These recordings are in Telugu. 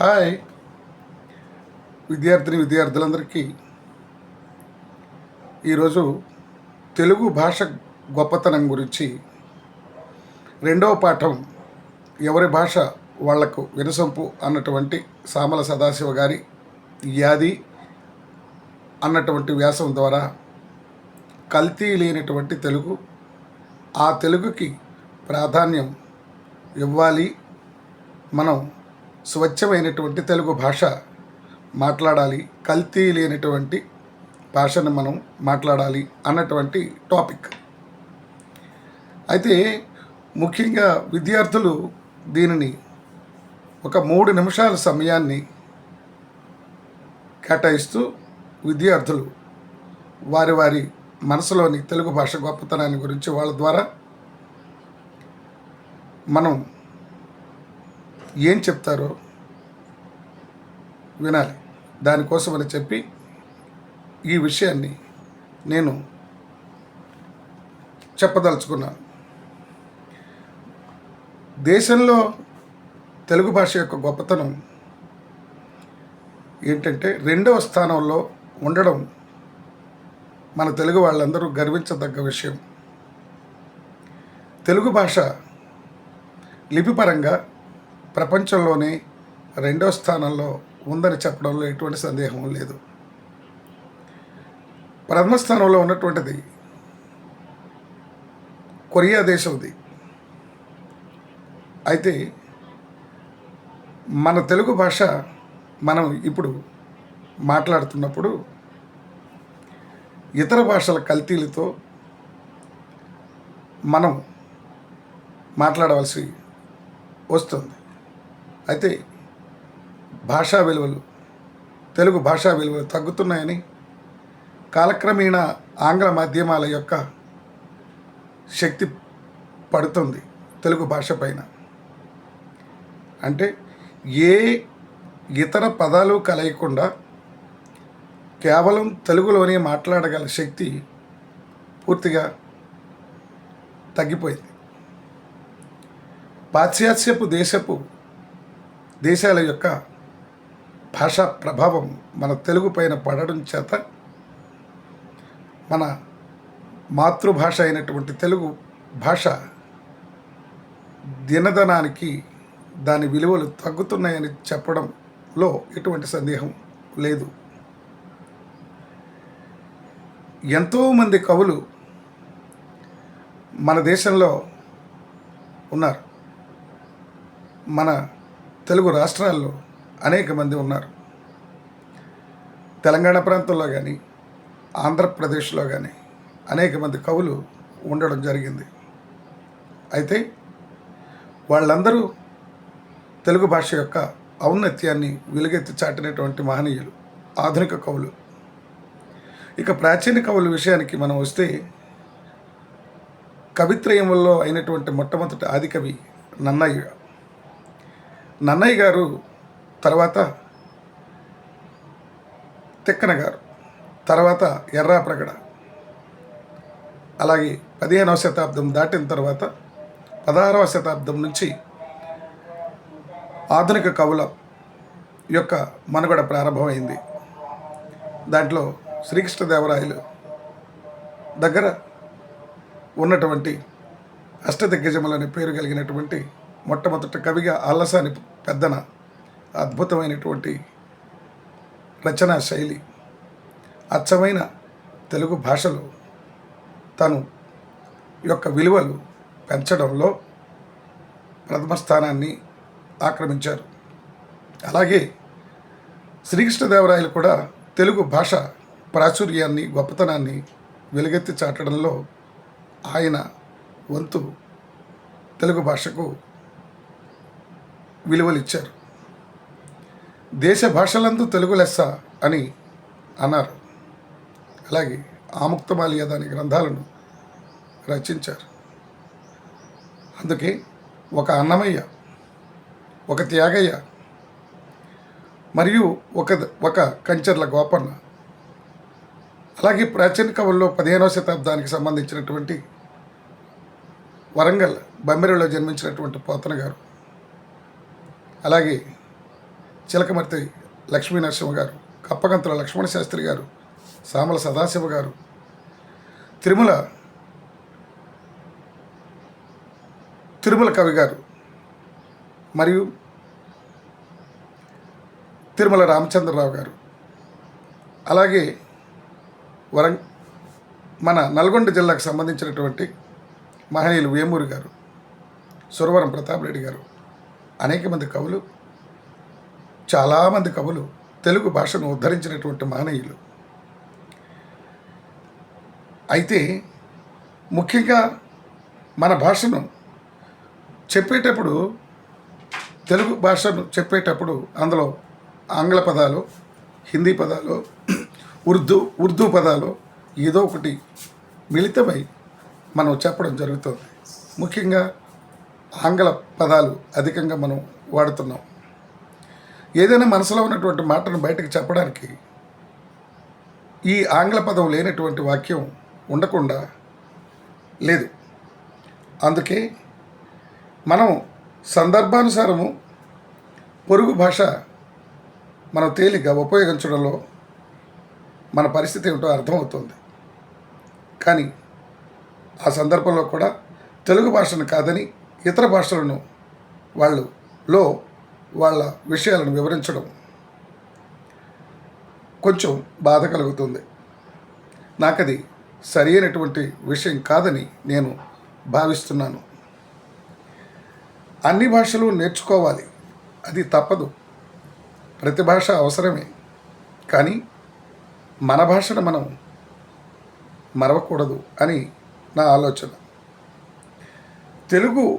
హాయ్ విద్యార్థిని విద్యార్థులందరికీ. ఈరోజు తెలుగు భాష గొప్పతనం గురించి రెండవ పాఠం ఎవరి భాష వాళ్ళకు వినసొంపు అన్నటువంటి సామల సదాశివ గారి యాది అన్నటువంటి వ్యాసం ద్వారా కల్తీ లేనటువంటి తెలుగు ఆ తెలుగుకి ప్రాధాన్యం ఇవ్వాలి. మనం స్వచ్ఛమైనటువంటి తెలుగు భాష మాట్లాడాలి కల్తీ లేనటువంటి భాషను మనం మాట్లాడాలి అన్నటువంటి టాపిక్. అయితే ముఖ్యంగా విద్యార్థులు దీనిని ఒక మూడు నిమిషాల సమయాన్ని కేటాయిస్తూ విద్యార్థులు వారి వారి మనసులోని తెలుగు భాష గొప్పతనాన్ని గురించి వాళ్ళ ద్వారా మనం ఏం చెప్తారో వినాలి. దానికోసమని చెప్పి ఈ విషయాన్ని నేను చెప్పదలుచుకున్నాను. దేశంలో తెలుగు భాష యొక్క గొప్పతనం ఏంటంటే రెండవ స్థానంలో ఉండడం మన తెలుగు వాళ్ళందరూ గర్వించదగ్గ విషయం. తెలుగు భాష లిపిపరంగా ప్రపంచంలోనే రెండో స్థానంలో ఉందని చెప్పడంలో ఎటువంటి సందేహం లేదు. ప్రథమ స్థానంలో ఉన్నటువంటిది కొరియా దేశంది. అయితే మన తెలుగు భాష మనం ఇప్పుడు మాట్లాడుతున్నప్పుడు ఇతర భాషల కల్తీలతో మనం మాట్లాడవలసి వస్తుంది. అయితే భాషా విలువలు తెలుగు భాషా విలువలు తగ్గుతున్నాయని కాలక్రమేణా ఆంగ్ల మాధ్యమాల యొక్క శక్తి పడుతుంది తెలుగు భాష పైన. అంటే ఏ ఇతర పదాలు కలయకుండా కేవలం తెలుగులోనే మాట్లాడగల శక్తి పూర్తిగా తగ్గిపోయింది. పాశ్చాత్యపు దేశపు దేశాల యొక్క భాషా ప్రభావం మన తెలుగు పైన పడడం చేత మన మాతృభాష అయినటువంటి తెలుగు భాష దినదనానికి దాని విలువలు తగ్గుతున్నాయని చెప్పడంలో ఎటువంటి సందేహం లేదు. ఎంతోమంది కవులు మన దేశంలో ఉన్నారు. మన తెలుగు రాష్ట్రాల్లో అనేక మంది ఉన్నారు. తెలంగాణ ప్రాంతంలో కానీ ఆంధ్రప్రదేశ్లో కానీ అనేక మంది కవులు ఉండడం జరిగింది. అయితే వాళ్ళందరూ తెలుగు భాష యొక్క ఔన్నత్యాన్ని వెలుగెత్తి చాటినటువంటి మహనీయులు ఆధునిక కవులు. ఇక ప్రాచీన కవుల విషయానికి మనం వస్తే కవిత్రయముల్లో అయినటువంటి మొట్టమొదటి ఆదికవి నన్నయ్య నన్నయ్య గారు తర్వాత తిక్కన గారు తర్వాత ఎర్రాప్రగడ అలాగే పదిహేనవ శతాబ్దం దాటిన తర్వాత పదహారవ శతాబ్దం నుంచి ఆధునిక కవుల యొక్క మనుగడ ప్రారంభమైంది. దాంట్లో శ్రీకృష్ణదేవరాయలు దగ్గర ఉన్నటువంటి అష్టదిగ్గజములనే పేరు కలిగినటువంటి మొట్టమొదటి కవిగా అల్లసాని పెద్దన అద్భుతమైనటువంటి రచనా శైలి అచ్చమైన తెలుగు భాషలో తను యొక్క విలువలు పెంచడంలో ప్రథమ స్థానాన్ని ఆక్రమించారు. అలాగే శ్రీకృష్ణదేవరాయలు కూడా తెలుగు భాష ప్రాచుర్యాన్ని గొప్పతనాన్ని వెలుగెత్తి చాటడంలో ఆయన వంతు తెలుగు భాషకు విలువలు ఇచ్చారు. దేశ భాషలందు తెలుగు లెస్స అని అన్నారు. అలాగే ఆముక్తమాలియ దాని గ్రంథాలను రచించారు. అందుకే ఒక అన్నమయ్య ఒక త్యాగయ్య మరియు ఒక ఒక కంచర్ల గోపన్న. అలాగే ప్రాచీన కవుల్లో పదిహేనవ శతాబ్దానికి సంబంధించినటువంటి వరంగల్ బమ్మెరిలో జన్మించినటువంటి పోతన గారు. అలాగే చిలకమర్తి లక్ష్మీ నరసింహ గారు కప్పగంతుల లక్ష్మణ శాస్త్రి గారు సామల సదాశివ గారు తిరుమల తిరుమల కవి గారు మరియు తిరుమల రామచంద్రరావు గారు. అలాగే వరం మన నల్గొండ జిల్లాకు సంబంధించినటువంటి మహనీయులు వేమూరి గారు సురవరం ప్రతాప్ రెడ్డి గారు అనేక మంది కవులు చాలామంది కవులు తెలుగు భాషను ఉద్ధరించినటువంటి మహనీయులు. అయితే ముఖ్యంగా మన భాషను చెప్పేటప్పుడు తెలుగు భాషను చెప్పేటప్పుడు అందులో ఆంగ్ల పదాలు హిందీ పదాలు ఉర్దూ ఉర్దూ పదాలు ఏదో ఒకటి మిళితమై మనం చెప్పడం జరుగుతుంది. ముఖ్యంగా ఆంగ్ల పదాలు అధికంగా మనం వాడుతున్నాం. ఏదైనా మనసులో ఉన్నటువంటి మాటను బయటకు చెప్పడానికి ఈ ఆంగ్ల పదం లేనటువంటి వాక్యం ఉండకుండా లేదు. అందుకే మనం సందర్భానుసారము పొరుగు భాష మనం తేలిగ్గా ఉపయోగించడంలో మన పరిస్థితి ఏమిటో అర్థమవుతుంది. కానీ ఆ సందర్భంలో కూడా తెలుగు భాషను కాదని ఇతర భాషలను వాళ్ళు లో వాళ్ళ విషయాలను వివరించడం కొంచెం బాధ కలుగుతుంది. నాకది సరి అయినటువంటి విషయం కాదని నేను భావిస్తున్నాను. అన్ని భాషలు నేర్చుకోవాలి. అది తప్పదు. ప్రతి భాష అవసరమే. కానీ మన భాషను మనం మరవకూడదు అని నా ఆలోచన. తెలుగు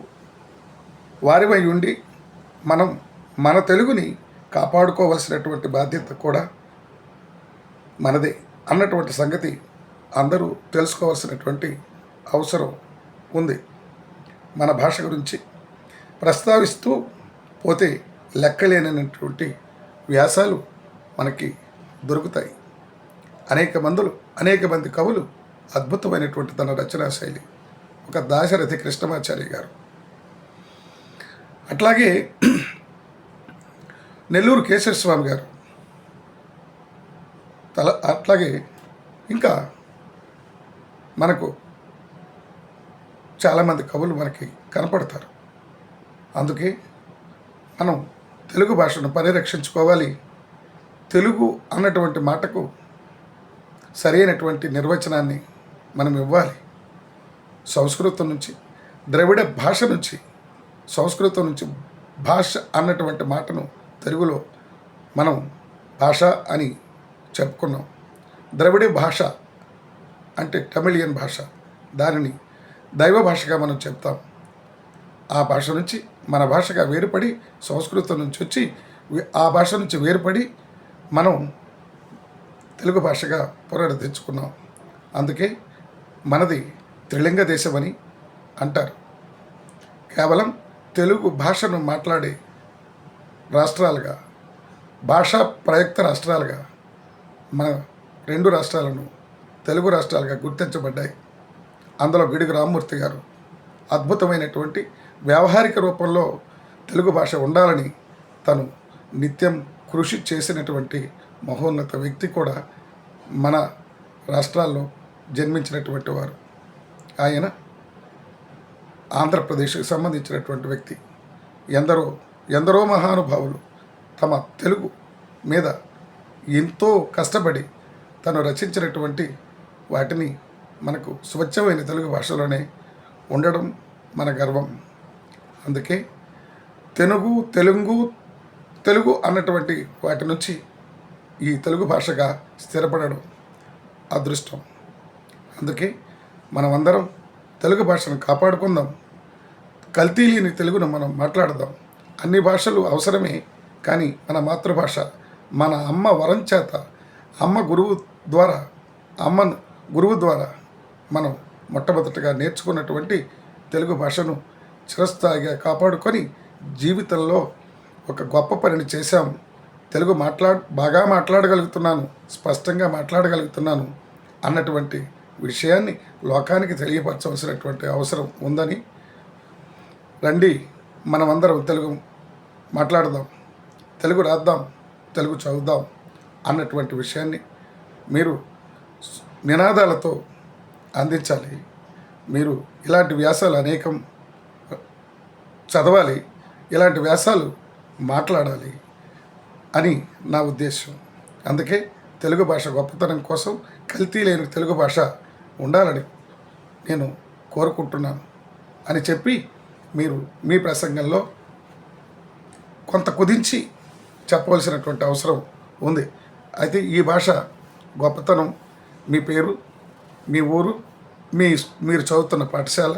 వారివై ఉండి మనం మన తెలుగుని కాపాడుకోవలసినటువంటి బాధ్యత కూడా మనదే అన్నటువంటి సంగతి అందరూ తెలుసుకోవాల్సినటువంటి అవసరం ఉంది. మన భాష గురించి ప్రస్తావిస్తూ పోతే లెక్కలేనటువంటి వ్యాసాలు మనకి దొరుకుతాయి. అనేక మందులు అనేక మంది కవులు అద్భుతమైనటువంటి తన రచనా శైలి. ఒక దాశరథి కృష్ణమాచార్య గారు అట్లాగే నెల్లూరు కేశవస్వామి గారు తల అట్లాగే ఇంకా మనకు చాలామంది కవులు మనకి కనపడతారు. అందుకే మనం తెలుగు భాషను పరిరక్షించుకోవాలి. తెలుగు అన్నటువంటి మాటకు సరైనటువంటి నిర్వచనాన్ని మనం ఇవ్వాలి. సంస్కృతం నుంచి ద్రవిడ భాష నుంచి సంస్కృతం నుంచి భాష అన్నటువంటి మాటను తెలుగులో మనం భాష అని చెప్పుకున్నాం. ద్రవిడ భాష అంటే తమిళియన్ భాష. దానిని దైవ భాషగా మనం చెప్తాం. ఆ భాష నుంచి మన భాషగా వేరుపడి సంస్కృతం నుంచి వచ్చి ఆ భాష నుంచి వేరుపడి మనం తెలుగు భాషగా పునరుద్ధరించుకున్నాం అందుకే మనది త్రిలింగ దేశమని అంటారు. కేవలం తెలుగు భాషను మాట్లాడే రాష్ట్రాలుగా భాషా ప్రయుక్త రాష్ట్రాలుగా మన రెండు రాష్ట్రాలను తెలుగు రాష్ట్రాలుగా గుర్తించబడ్డాయి. అందులో గిడుగు రామ్మూర్తి గారు అద్భుతమైనటువంటి వ్యావహారిక రూపంలో తెలుగు భాష ఉండాలని తను నిత్యం కృషి చేసినటువంటి మహోన్నత వ్యక్తి కూడా మన రాష్ట్రాల్లో జన్మించినటువంటి వారు. ఆయన ఆంధ్రప్రదేశ్కి సంబంధించినటువంటి వ్యక్తి. ఎందరో ఎందరో మహానుభావులు తమ తెలుగు మీద ఎంతో కష్టపడి తను రచించినటువంటి వాటిని మనకు స్వచ్ఛమైన తెలుగు భాషలోనే ఉండడం మన గర్వం. అందుకే తెలుగు తెలుగు తెలుగు అన్నటువంటి వాటి నుంచి ఈ తెలుగు భాషగా స్థిరపడడం అదృష్టం. అందుకే మనమందరం తెలుగు భాషను కాపాడుకుందాం. కల్తీ లేని తెలుగును మనం మాట్లాడదాం. అన్ని భాషలు అవసరమే కానీ మన మాతృభాష మన అమ్మ వరం చేత అమ్మ గురువు ద్వారా అమ్మను గురువు ద్వారా మనం మొట్టమొదటిగా నేర్చుకున్నటువంటి తెలుగు భాషను చిరస్థాయిగా కాపాడుకొని జీవితంలో ఒక గొప్ప పనిని చేశాము తెలుగు మాట్లా బాగా మాట్లాడగలుగుతున్నాను స్పష్టంగా మాట్లాడగలుగుతున్నాను అన్నటువంటి విషయాన్ని లోకానికి తెలియపరచవలసినటువంటి అవసరం ఉందని. రండి మనమందరం తెలుగు మాట్లాడదాం తెలుగు రాద్దాం తెలుగు చదువుదాం అన్నటువంటి విషయాన్ని మీరు నినాదాలతో అందించాలి. మీరు ఇలాంటి వ్యాసాలు అనేకం చదవాలి ఇలాంటి వ్యాసాలు మాట్లాడాలి అని నా ఉద్దేశం. అందుకే తెలుగు భాష గొప్పతనం కోసం కల్తీ లేని తెలుగు భాష ఉండాలని నేను కోరుకుంటున్నాను అని చెప్పి మీరు మీ ప్రసంగంలో కొంత కుదించి చెప్పవలసినటువంటి అవసరం ఉంది. అయితే ఈ భాష గొప్పతనం మీ పేరు మీ ఊరు మీ మీరు చదువుతున్న పాఠశాల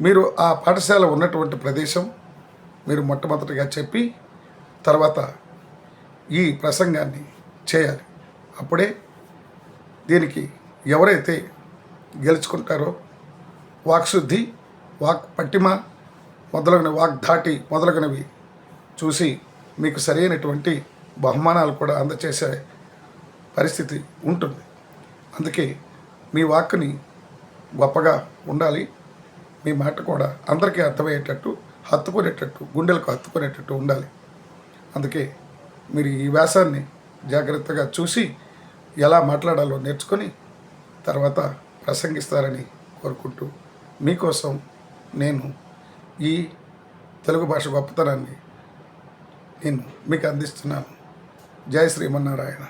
మీరు ఆ పాఠశాల ఉన్నటువంటి ప్రదేశం మీరు మొట్టమొదటిగా చెప్పి తర్వాత ఈ ప్రసంగాన్ని చేయాలి. అప్పుడే దీనికి ఎవరైతే గెలుచుకుంటారో. వాక్శుద్ధి వాక్ పట్టిమ మొదలగున వాగ్ధాటి మొదలగునవి చూసి మీకు సరైనటువంటి బహుమానాలు కూడా అందచేసే పరిస్థితి ఉంటుంది. అందుకే మీ వాక్ని గొప్పగా ఉండాలి. మీ మాట కూడా అందరికీ అర్థమయ్యేటట్టు హత్తుకునేటట్టు గుండెలకు హత్తుకునేటట్టు ఉండాలి. అందుకే మీరు ఈ వ్యాసాన్ని జాగ్రత్తగా చూసి ఎలా మాట్లాడాలో నేర్చుకొని తర్వాత ప్రసంగిస్తారని కోరుకుంటూ మీకోసం నేను ఈ తెలుగు భాష గొప్పతనాన్ని నేను మీకు అందిస్తున్నాను. జయ శ్రీమన్నారాయణ